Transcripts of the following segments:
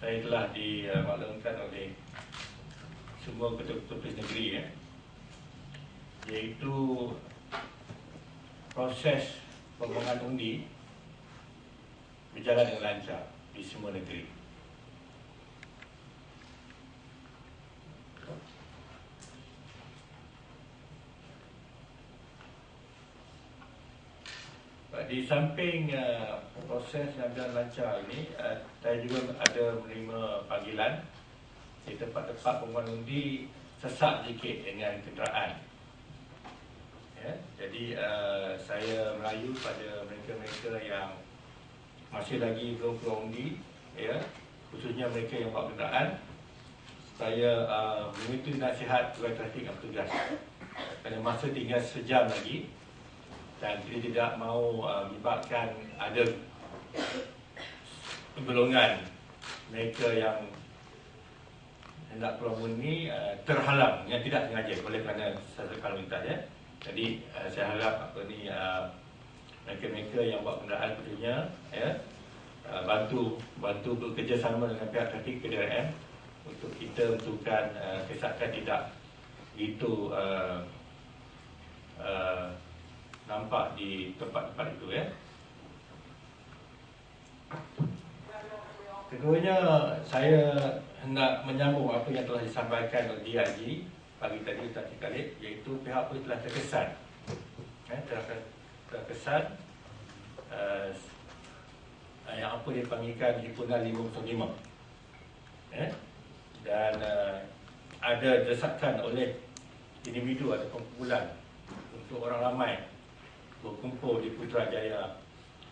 saya telah dimaklumkan oleh semua polis negeri ya, iaitu proses pembangunan undi berjalan dengan lancar di semua negeri. Di samping uh, proses yang berjalan lancar ini, uh, saya juga ada menerima panggilan di tempat-tempat pembangunan undi sesak sedikit dengan kenderaan. Ya, jadi uh, saya merayu pada mereka-mereka yang masih lagi belum keluar undi, ya, khususnya mereka yang bawa kenderaan, saya uh, meminta nasihat kepada trafik dan petugas. Kerana masa tinggal sejam lagi, dan kita tidak mahu uh, menyebabkan ada golongan mereka yang hendak keluar ni uh, terhalang yang tidak sengaja oleh kerana satu kalau ya. Jadi uh, saya harap apa ni uh, mereka-mereka yang buat kenderaan tentunya ya uh, bantu bantu bekerjasama dengan pihak trafik KDRM untuk kita untukkan uh, kesakan tidak itu uh, uh, nampak di tempat-tempat itu ya. Keduanya saya hendak menyambung apa yang telah disampaikan oleh DIG pagi tadi tadi kali iaitu pihak polis telah terkesan. Eh, telah terkesan uh, yang apa dipanggilkan himpunan 505 eh, dan uh, ada desakan oleh individu atau kumpulan untuk orang ramai berkumpul di Putrajaya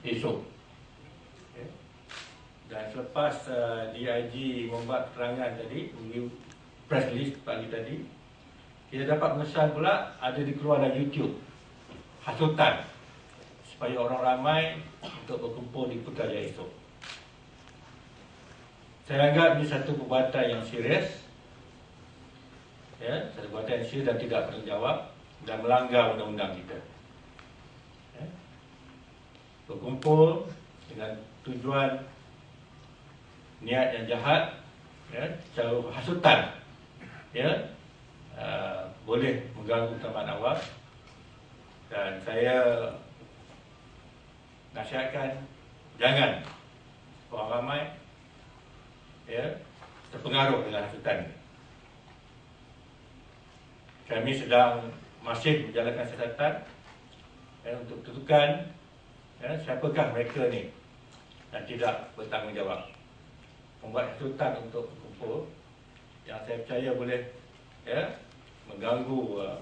esok. Okay. Dan selepas uh, DIG membuat keterangan tadi, press release pagi tadi, kita dapat mengesan pula ada dikeluarkan YouTube hasutan supaya orang ramai untuk berkumpul di Putrajaya esok. Saya anggap ini satu perbuatan yang serius. Ya, satu perbuatan yang serius dan tidak bertanggungjawab dan melanggar undang-undang kita berkumpul dengan tujuan niat yang jahat ya cara hasutan ya uh, boleh mengganggu taman awam dan saya nasihatkan jangan orang ramai ya terpengaruh dengan hasutan. Kami sedang masih menjalankan siasatan ya, untuk tentukan ya, siapakah mereka ni? Yang tidak bertanggungjawab. Membuat kesulitan untuk kumpul. Yang saya percaya boleh ya mengganggu uh,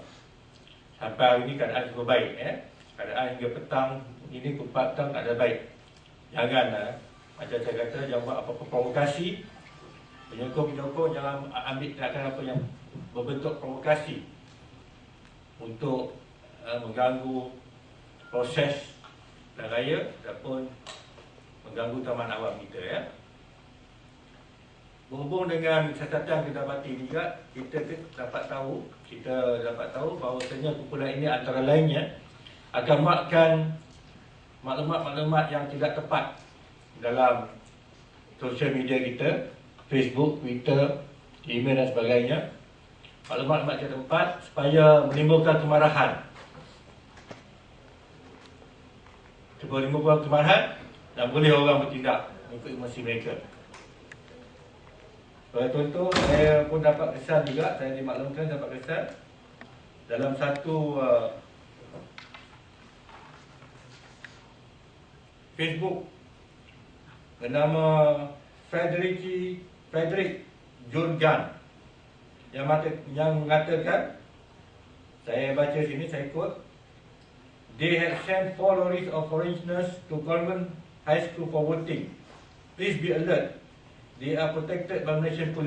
sampai hari ini keadaan cukup baik ya. Keadaan hingga petang ini pukul petang tak ada baik. Jangan uh, macam saya kata jangan buat apa-apa provokasi. Penyokong-penyokong jangan ambil tindakan apa yang berbentuk provokasi untuk uh, mengganggu proses dan raya ataupun mengganggu taman awam kita ya. Berhubung dengan catatan kita dapati juga, kita dapat tahu, kita dapat tahu bahawa sebenarnya kumpulan ini antara lainnya akan makan maklumat-maklumat yang tidak tepat dalam sosial media kita, Facebook, Twitter, email dan sebagainya. Maklumat-maklumat yang tepat supaya menimbulkan kemarahan Cuba lima buah kemarahan Dan boleh orang bertindak Mengikut emosi mereka. Oleh contoh Saya pun dapat kesan juga Saya dimaklumkan dapat kesan. Dalam satu uh, Facebook Bernama Frederick Frederick Gunn yang, mata, yang mengatakan Saya baca sini, saya quote They have sent four lorries of foreigners to Coleman High School for voting. Please be alert. They are protected by Malaysian police.